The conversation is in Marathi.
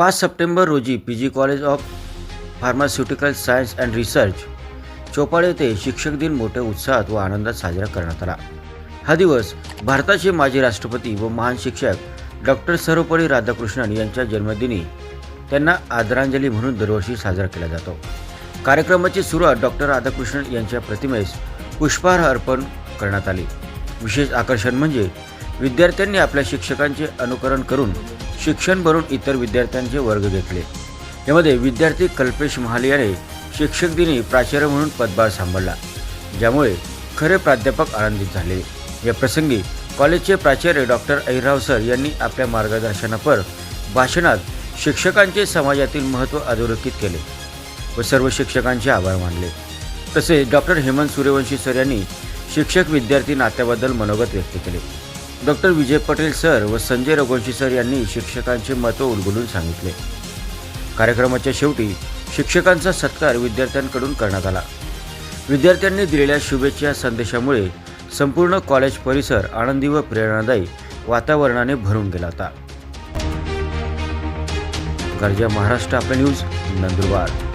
पाच सप्टेंबर रोजी P G college of pharmaceutical science and research Chopal येथे शिक्षक दिन मोठ्या उत्साहात व आनंदात साजरा करण्यात आला. हा दिवस भारताचे माजी राष्ट्रपती व महान शिक्षक डॉक्टर सर्वपल्ली राधाकृष्णन यांच्या जन्मदिनी त्यांना आदरांजली म्हणून दरवर्षी साजरा केला जातो. कार्यक्रमाची सुरुवात डॉक्टर राधाकृष्णन यांच्या प्रतिमेस पुष्पहार अर्पण करण्यात आली. विशेष आकर्षण म्हणजे विद्यार्थ्यांनी आपल्या शिक्षकांचे अनुकरण करून शिक्षण भरून इतर विद्यार्थ्यांचे वर्ग घेतले. यामध्ये विद्यार्थी कल्पेश महाले याने शिक्षक दिनी प्राचार्य म्हणून पदभार सांभाळला ज्यामुळे खरे प्राध्यापक आनंदित झाले. या प्रसंगी कॉलेजचे प्राचार्य डॉक्टर अहिराव सर यांनी आपल्या मार्गदर्शनापर भाषणात शिक्षकांचे समाजातील महत्त्व अधोरेखित केले व सर्व शिक्षकांचे आभार मानले. तसेच डॉक्टर हेमंत सूर्यवंशी सर यांनी शिक्षक विद्यार्थी नात्याबद्दल मनोगत व्यक्त केले. डॉक्टर विजय पटेल सर व संजय रघुवंशी सर यांनी शिक्षकांचे महत्त्व उलगडून सांगितले. कार्यक्रमाच्या शेवटी शिक्षकांचा सत्कार विद्यार्थ्यांकडून करण्यात आला. विद्यार्थ्यांनी दिलेल्या शुभेच्छा संदेशामुळे संपूर्ण कॉलेज परिसर आनंदी व प्रेरणादायी वातावरणाने भरून गेला होता. गर्जा महाराष्ट्र आपल्या न्यूज नंदुरबार.